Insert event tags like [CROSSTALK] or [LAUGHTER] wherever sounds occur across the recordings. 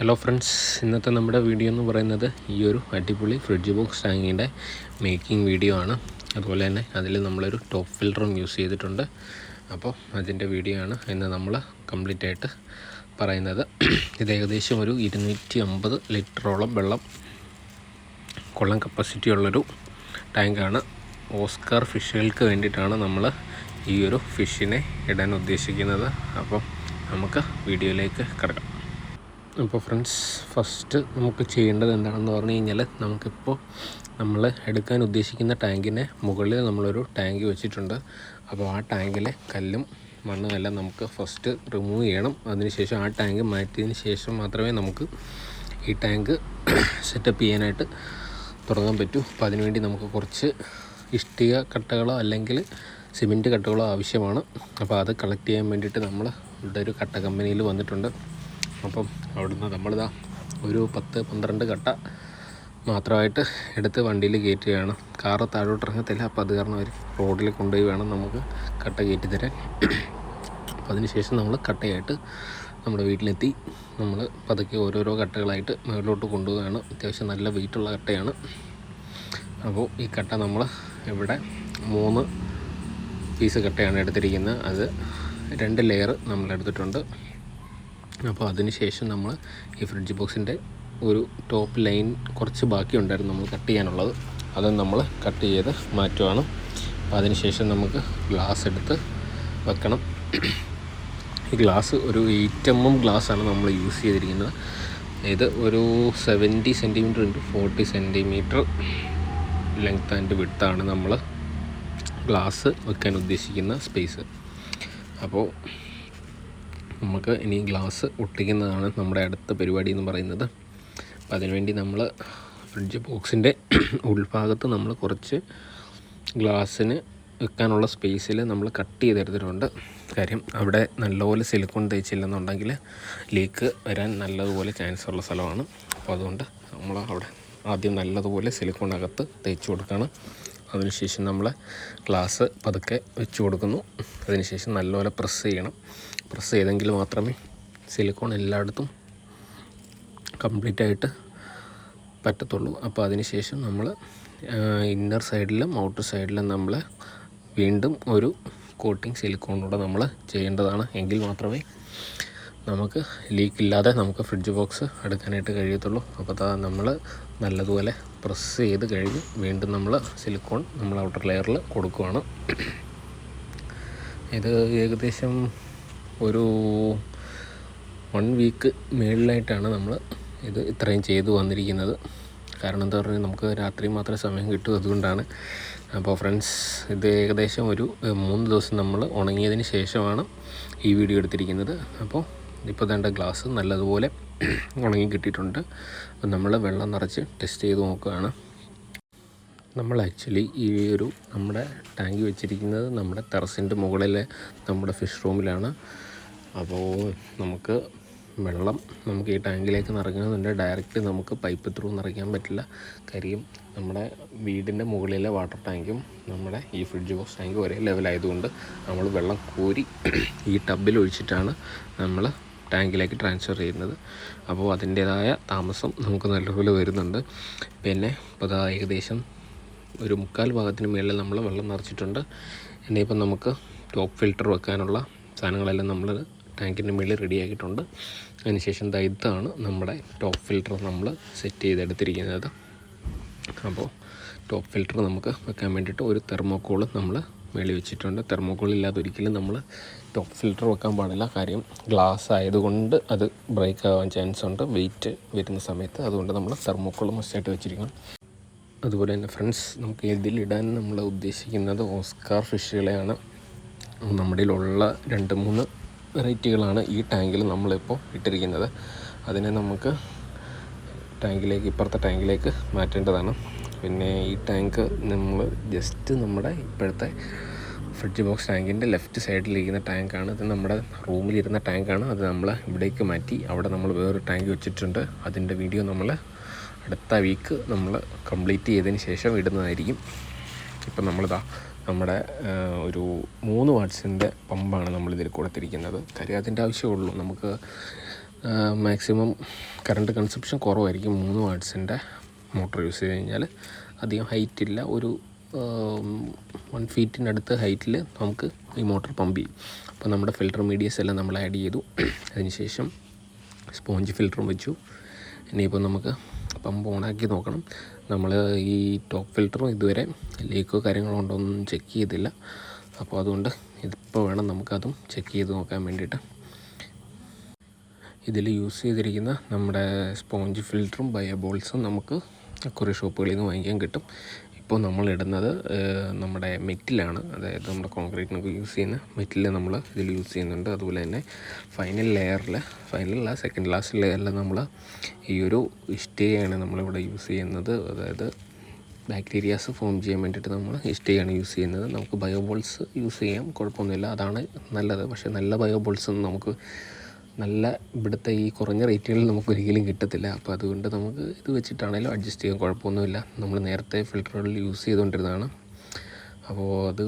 Hello friends ഇന്നത്തെ നമ്മുടെ video എന്ന് പറയുന്നത് ഈ ഒരു അടിപൊളി ഫ്രിഡ്ജ് ബോക്സ് ടാങ്കിന്റെ മേക്കിംഗ് വീഡിയോ ആണ്. അതുപോലെ തന്നെ അതിൽ നമ്മളൊരു ടോപ്പ് ഫിൽറ്ററും യൂസ് ചെയ്തിട്ടുണ്ട്. അപ്പോൾ അതിന്റെ വീഡിയോ ആണ് ഇന്ന് നമ്മൾ കംപ്ലീറ്റ് ആയിട്ട് പറയുന്നത്. ഇത് ഏകദേശം ഒരു ഇരുന്നൂറ്റി അമ്പത് ലിറ്ററോളം വെള്ളം കൊള്ളം കപ്പാസിറ്റി ഉള്ളൊരു ടാങ്കാണ് ഓസ്കാർ ഫിഷുകൾക്ക് വേണ്ടിയിട്ടാണ് നമ്മൾ ഈ ഒരു ഫിഷിനെ ഇടാൻ ഉദ്ദേശിക്കുന്നത്. അപ്പം നമുക്ക് വീഡിയോയിലേക്ക് കിടക്കാം. അപ്പോൾ ഫ്രണ്ട്സ് ഫസ്റ്റ് നമുക്ക് ചെയ്യേണ്ടത് എന്താണെന്ന് പറഞ്ഞു കഴിഞ്ഞാൽ നമുക്കിപ്പോൾ നമ്മൾ എടുക്കാൻ ഉദ്ദേശിക്കുന്ന ടാങ്കിനെ മുകളിൽ നമ്മളൊരു ടാങ്ക് വെച്ചിട്ടുണ്ട്. അപ്പോൾ ആ ടാങ്കിലെ കല്ലും മണ്ണും എല്ലാം നമുക്ക് ഫസ്റ്റ് റിമൂവ് ചെയ്യണം. അതിനുശേഷം ആ ടാങ്ക് മാറ്റിയതിന് ശേഷം മാത്രമേ നമുക്ക് ഈ ടാങ്ക് [COUGHS] സെറ്റപ്പ് ചെയ്യാനായിട്ട് തുടങ്ങാൻ പറ്റൂ. അപ്പോൾ അതിനുവേണ്ടി നമുക്ക് കുറച്ച് ഇഷ്ടിക കട്ടകളോ അല്ലെങ്കിൽ സിമെന്റ് കട്ടകളോ ആവശ്യമാണ്. അപ്പോൾ അത് കളക്ട് ചെയ്യാൻ വേണ്ടിയിട്ട് നമ്മൾ ഇവിടെ ഒരു കട്ട കമ്പനിയിൽ വന്നിട്ടുണ്ട്. അപ്പം അവിടുന്ന് നമ്മളിതാ ഒരു പത്ത് പന്ത്രണ്ട് കട്ട മാത്രമായിട്ട് എടുത്ത് വണ്ടിയിൽ കയറ്റുകയാണ് കാറ് താഴോട്ട് ഇറങ്ങത്തില്ല. അപ്പോൾ അത് കാരണം അവർ റോഡിൽ കൊണ്ടുപോയി വേണം നമുക്ക് കട്ട കയറ്റി തരാൻ. അപ്പോൾ അതിനുശേഷം നമ്മൾ കട്ടയായിട്ട് നമ്മുടെ വീട്ടിലെത്തി. നമ്മൾ പതുക്കെ ഓരോരോ കട്ടകളായിട്ട് മുകളിലോട്ട് കൊണ്ടുപോവുകയാണ്. അത്യാവശ്യം നല്ല വെയിറ്റുള്ള കട്ടയാണ്. അപ്പോൾ ഈ കട്ട നമ്മൾ ഇവിടെ മൂന്ന് പീസ് കട്ടയാണ് എടുത്തിരിക്കുന്നത്. അത് രണ്ട് ലെയർ നമ്മൾ എടുത്തിട്ടുണ്ട് അപ്പോൾ അതിന് ശേഷം നമ്മൾ ഈ ഫ്രിഡ്ജ് ബോക്സിന്റെ ഒരു ടോപ്പ് ലൈൻ കുറച്ച് ബാക്കിയുണ്ടായിരുന്നു നമ്മൾ കട്ട് ചെയ്യാനുള്ളത്. അത് നമ്മൾ കട്ട് ചെയ്ത് മാറ്റുവാണ്. അപ്പോൾ അതിനുശേഷം നമുക്ക് ഗ്ലാസ് എടുത്ത് വെക്കണം. ഈ ഗ്ലാസ് ഒരു എയ്റ്റ് എം എം ഗ്ലാസ്സാണ് നമ്മൾ യൂസ് ചെയ്തിരിക്കുന്നത്. ഇത് ഒരു seventy centimetre into forty centimetre length and വിഡ്ത്താണ് നമ്മൾ ഗ്ലാസ് വെക്കാൻ ഉദ്ദേശിക്കുന്ന സ്പേസ് അപ്പോൾ നമുക്ക് ഇനി ഗ്ലാസ് ഒട്ടിക്കുന്നതാണ് നമ്മുടെ അടുത്ത പരിപാടി എന്ന് പറയുന്നത്. അപ്പോൾ അതിനുവേണ്ടി നമ്മൾ ഫ്രിഡ്ജ് ബോക്സിന്റെ ഉൾഭാഗത്ത് നമ്മൾ കുറച്ച് ഗ്ലാസ്സിന് വെക്കാനുള്ള സ്പേസിൽ നമ്മൾ കട്ട് ചെയ്തെടുത്തിട്ടുണ്ട്. കാര്യം അവിടെ നല്ലപോലെ സിലിക്കോൺ തേച്ചില്ലെന്നുണ്ടെങ്കിൽ ലീക്ക് വരാൻ നല്ലതുപോലെ ചാൻസ് ഉള്ള സ്ഥലമാണ്. അപ്പോൾ അതുകൊണ്ട് നമ്മൾ അവിടെ ആദ്യം നല്ലതുപോലെ സിലിക്കോൺ അകത്ത് തേച്ച് കൊടുക്കുകയാണ് അതിനുശേഷം നമ്മൾ ഗ്ലാസ് പതുക്കെ വെച്ച് കൊടുക്കുന്നു. അതിനുശേഷം നല്ലപോലെ പ്രസ് ചെയ്യണം. പ്രസ് ചെയ്തെങ്കിൽ മാത്രമേ സിലിക്കോൺ എല്ലായിടത്തും കംപ്ലീറ്റ് ആയിട്ട് പറ്റത്തുള്ളൂ. അപ്പോൾ അതിനുശേഷം നമ്മൾ ഇന്നർ സൈഡിലും ഔട്ടർ സൈഡിലും നമ്മൾ വീണ്ടും ഒരു കോട്ടിങ് സിലിക്കോണിലൂടെ നമ്മൾ ചെയ്യേണ്ടതാണ്. എങ്കിൽ മാത്രമേ നമുക്ക് ലീക്ക് ഇല്ലാതെ നമുക്ക് ഫ്രിഡ്ജ് ബോക്സ് എടുക്കാനായിട്ട് കഴിയത്തുള്ളൂ. അപ്പോൾ നമ്മൾ നല്ലതുപോലെ പ്രസ് ചെയ്ത് കഴിഞ്ഞ് വീണ്ടും നമ്മൾ സിലിക്കോൺ നമ്മൾ ഔട്ടർ ലെയറിൽ കൊടുക്കുകയാണ് ഇത് ഏകദേശം ഒരു വൺ വീക്ക് മേളിലായിട്ടാണ് നമ്മൾ ഇത് ഇത്രയും ചെയ്തു വന്നിരിക്കുന്നത്. കാരണം എന്താ പറഞ്ഞാൽ നമുക്ക് രാത്രി മാത്രമേ സമയം കിട്ടൂ അതുകൊണ്ടാണ്. അപ്പോൾ ഫ്രണ്ട്സ് ഇത് ഏകദേശം ഒരു മൂന്ന് ദിവസം നമ്മൾ ഉണങ്ങിയതിന് ശേഷമാണ് ഈ വീഡിയോ എടുത്തിരിക്കുന്നത്. അപ്പോൾ ഇപ്പോൾ വേണ്ട ഗ്ലാസ് നല്ലതുപോലെ ഉണങ്ങി കിട്ടിയിട്ടുണ്ട്. അപ്പം നമ്മൾ വെള്ളം നിറച്ച് ടെസ്റ്റ് ചെയ്ത് നോക്കുകയാണ്. നമ്മൾ ആക്ച്വലി ഈ ഒരു നമ്മുടെ ടാങ്ക് വെച്ചിരിക്കുന്നത് നമ്മുടെ ടെറസിന്റെ മുകളിലെ നമ്മുടെ ഫിഷ് റൂമിലാണ് അപ്പോൾ നമുക്ക് വെള്ളം നമുക്ക് ഈ ടാങ്കിലേക്ക് നിറയ്ക്കണമെന്നുണ്ട് ഡയറക്റ്റ് നമുക്ക് പൈപ്പ് ത്രൂ നിറയ്ക്കാൻ പറ്റില്ല. കാര്യം നമ്മുടെ വീടിന്റെ മുകളിലെ വാട്ടർ ടാങ്കും നമ്മുടെ ഈ ഫ്രിഡ്ജ് ബോക്സ് ടാങ്കും ഒരേ ലെവലായതുകൊണ്ട് നമ്മൾ വെള്ളം കോരി ഈ ടബിൽ ഒഴിച്ചിട്ടാണ് നമ്മൾ ടാങ്കിലേക്ക് ട്രാൻസ്ഫർ ചെയ്യുന്നത്. അപ്പോൾ അതിന്റേതായ താമസം നമുക്ക് നല്ലപോലെ വരുന്നുണ്ട്. പിന്നെ ഇപ്പോൾ ഏകദേശം ഒരു മുക്കാൽ ഭാഗത്തിന് മുകളിൽ നമ്മൾ വെള്ളം നിറച്ചിട്ടുണ്ട്. ഇനിയിപ്പം നമുക്ക് ടോപ്പ് ഫിൽറ്റർ വെക്കാനുള്ള സാധനങ്ങളെല്ലാം നമ്മൾ ടാങ്കിന്റെ മുകളിൽ റെഡിയാക്കിയിട്ടുണ്ട് അതിനുശേഷം ഇതാണ് നമ്മുടെ ടോപ്പ് ഫിൽറ്റർ നമ്മൾ സെറ്റ് ചെയ്തെടുത്തിരിക്കുന്നത്. അപ്പോൾ ടോപ്പ് ഫിൽറ്റർ നമുക്ക് വെക്കാൻ വേണ്ടിയിട്ട് ഒരു തെർമോക്കോൾ നമ്മൾ മേളിൽ വെച്ചിട്ടുണ്ട്. തെർമോക്കോൾ ഇല്ലാതെ ഒരിക്കലും നമ്മൾ ടോപ്പ് ഫിൽറ്റർ വെക്കാൻ പാടില്ല. കാര്യം ഗ്ലാസ് ആയതുകൊണ്ട് അത് ബ്രേക്ക് ആവാൻ ചാൻസ് ഉണ്ട്. വെയിറ്റ് വരുന്ന സമയത്ത് അതുകൊണ്ട് നമ്മൾ തെർമോക്കോൾ മസ്റ്റായിട്ട് വെച്ചിരിക്കണം. അതുപോലെ തന്നെ ഫ്രണ്ട്സ് നമുക്ക് ഇതിലിടാൻ നമ്മൾ ഉദ്ദേശിക്കുന്നത് ഓസ്കാർ ഫിഷുകളെയാണ്. നമ്മുടെ ഉള്ള രണ്ട് മൂന്ന് വെറൈറ്റികളാണ് ഈ ടാങ്കിൽ നമ്മളിപ്പോൾ ഇട്ടിരിക്കുന്നത്. അതിനെ നമുക്ക് ടാങ്കിലേക്ക് ഇപ്പുറത്തെ ടാങ്കിലേക്ക് മാറ്റേണ്ടതാണ്. പിന്നെ ഈ ടാങ്ക് നമ്മൾ ജസ്റ്റ് നമ്മുടെ ഇപ്പോഴത്തെ ഫ്രിഡ്ജ് ബോക്സ് ടാങ്കിന്റെ ലെഫ്റ്റ് സൈഡിലിരിക്കുന്ന ടാങ്കാണ് ഇത് നമ്മുടെ റൂമിലിരുന്ന ടാങ്കാണ് അത് നമ്മൾ ഇവിടേക്ക് മാറ്റി അവിടെ നമ്മൾ വേറൊരു ടാങ്ക് വെച്ചിട്ടുണ്ട്. അതിന്റെ വീഡിയോ നമ്മൾ അടുത്ത വീക്ക് നമ്മൾ കംപ്ലീറ്റ് ചെയ്തതിന് ശേഷം ഇടുന്നതായിരിക്കും. ഇപ്പം നമ്മളിതാ നമ്മുടെ ഒരു മൂന്ന് വാട്ട്സിന്റെ പമ്പാണ് നമ്മളിതിൽ കൊടുത്തിരിക്കുന്നത്. കാര്യം അതിന്റെ ആവശ്യമുള്ളൂ. നമുക്ക് മാക്സിമം കറണ്ട് കൺസപ്ഷൻ കുറവായിരിക്കും മൂന്ന് വാട്ട്സിന്റെ മോട്ടർ യൂസ് ചെയ്ത് കഴിഞ്ഞാൽ അധികം ഹൈറ്റ് ഇല്ല. ഒരു വൺ ഫീറ്റിനടുത്ത് ഹൈറ്റിൽ നമുക്ക് ഈ മോട്ടർ പമ്പ് ചെയ്യും. അപ്പോൾ നമ്മുടെ ഫിൽറ്റർ മീഡിയസ് എല്ലാം നമ്മൾ ആഡ് ചെയ്തു. അതിനുശേഷം സ്പോഞ്ച് ഫിൽറ്ററും വെച്ചു. ഇനിയിപ്പോൾ നമുക്ക് പമ്പ് ഓണാക്കി നോക്കണം. നമ്മൾ ഈ ടോപ്പ് ഫിൽറ്ററും ഇതുവരെ ലീക്കോ കാര്യങ്ങളോ ഉണ്ടോ ചെക്ക് ചെയ്തില്ല. അപ്പോൾ അതുകൊണ്ട് ഇതിപ്പോൾ വേണം നമുക്കതും ചെക്ക് ചെയ്ത് നോക്കാൻ വേണ്ടിയിട്ട്. ഇതിൽ യൂസ് ചെയ്തിരിക്കുന്ന നമ്മുടെ സ്പോഞ്ച് ഫിൽറ്ററും ബയോബോൾസും നമുക്ക് കുറേ ഷോപ്പുകളിൽ നിന്ന് വാങ്ങിക്കാൻ കിട്ടും. ഇപ്പോൾ നമ്മൾ ഇടുന്നത് നമ്മുടെ മെറ്റിലാണ്. അതായത് നമ്മുടെ കോൺക്രീറ്റിനൊക്കെ യൂസ് ചെയ്യുന്ന മെറ്റിൽ നമ്മൾ ഇതിൽ യൂസ് ചെയ്യുന്നുണ്ട്. അതുപോലെ തന്നെ ഫൈനൽ ലെയറിൽ ഫൈനൽ ഫൈനലല്ല സെക്കൻഡ് ലാസ്റ്റ് ലെയറിൽ നമ്മൾ ഈ ഒരു ഇഷ്ടികയാണ് നമ്മളിവിടെ യൂസ് ചെയ്യുന്നത്. അതായത് ബാക്ടീരിയാസ് ഫോം ചെയ്യാൻ വേണ്ടിയിട്ട് നമ്മൾ ഇഷ്ടികയാണ് യൂസ് ചെയ്യുന്നത്. നമുക്ക് ബയോബോൾസ് യൂസ് ചെയ്യാം കുഴപ്പമൊന്നുമില്ല. അതാണ് നല്ലത്. പക്ഷേ നല്ല ബയോബോൾസ് നമുക്ക് നല്ല ഇവിടുത്തെ ഈ കുറഞ്ഞ റേറ്റുകളിൽ നമുക്ക് ഒരിക്കലും കിട്ടത്തില്ല. അപ്പോൾ അതുകൊണ്ട് നമുക്ക് ഇത് വെച്ചിട്ടാണെങ്കിലും അഡ്ജസ്റ്റ് ചെയ്യാൻ കുഴപ്പമൊന്നുമില്ല. നമ്മൾ നേരത്തെ ഫിൽറ്ററുകളിൽ യൂസ് ചെയ്തുകൊണ്ടിരുന്നതാണ്. അപ്പോൾ അത്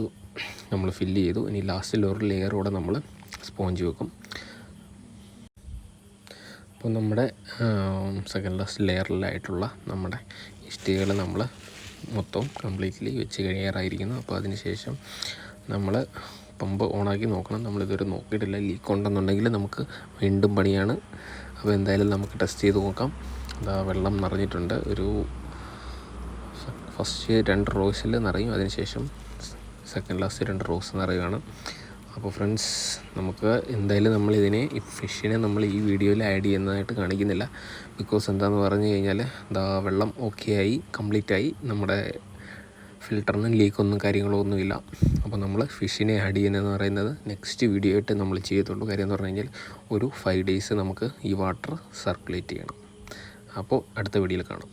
നമ്മൾ ഫില്ല് ചെയ്തു. ഇനി ലാസ്റ്റിൽ ഒരു ലെയർ നമ്മൾ സ്പോഞ്ച് വെക്കും. അപ്പോൾ നമ്മുടെ സെക്കൻഡ് ലാസ്റ്റ് ലെയറിലായിട്ടുള്ള നമ്മുടെ ഇഷ്ടികകൾ നമ്മൾ മൊത്തം കംപ്ലീറ്റ്ലി വെച്ച് കഴിയാറായിരിക്കുന്നു. അപ്പോൾ അതിന് ശേഷം നമ്മൾ പമ്പ് ഓണാക്കി നോക്കണം. നമ്മളിതുവരെ നോക്കിയിട്ടില്ല. ലീക്ക് ഉണ്ടെന്നുണ്ടെങ്കിൽ നമുക്ക് വീണ്ടും പണിയാണ്. അപ്പോൾ എന്തായാലും നമുക്ക് ടെസ്റ്റ് ചെയ്ത് നോക്കാം. അതാ വെള്ളം നിറഞ്ഞിട്ടുണ്ട്. ഒരു ഫസ്റ്റ് രണ്ട് റോസിൽ നിറയും. അതിനുശേഷം സെക്കൻഡ് ലാസ്റ്റ് രണ്ട് റോസ് നിറയുകയാണ് അപ്പോൾ ഫ്രണ്ട്സ് നമുക്ക് എന്തായാലും നമ്മൾ ഇതിനെ ഈ ഫിഷിനെ നമ്മൾ ഈ വീഡിയോയിൽ ആഡ് ചെയ്യുന്നതായിട്ട് കാണിക്കുന്നില്ല. ബിക്കോസ് എന്താണെന്ന് പറഞ്ഞു കഴിഞ്ഞാൽ ദാ വെള്ളം ഓക്കെ ആയി കംപ്ലീറ്റ് ആയി. നമ്മുടെ ഫിൽറ്ററിന് ലീക്കൊന്നും കാര്യങ്ങളോ ഒന്നുമില്ല അപ്പോൾ നമ്മൾ ഫിഷിനെ ആഡ് ചെയ്യുന്നതെന്ന് പറയുന്നത് നെക്സ്റ്റ് വീഡിയോ ആയിട്ട് നമ്മൾ ചെയ്യത്തുള്ളൂ കാര്യം എന്ന് പറഞ്ഞു കഴിഞ്ഞാൽ ഒരു ഫൈവ് ഡേയ്സ് നമുക്ക് ഈ വാട്ടർ സർക്കുലേറ്റ് ചെയ്യണം. അപ്പോൾ അടുത്ത വീഡിയോയിൽ കാണാം.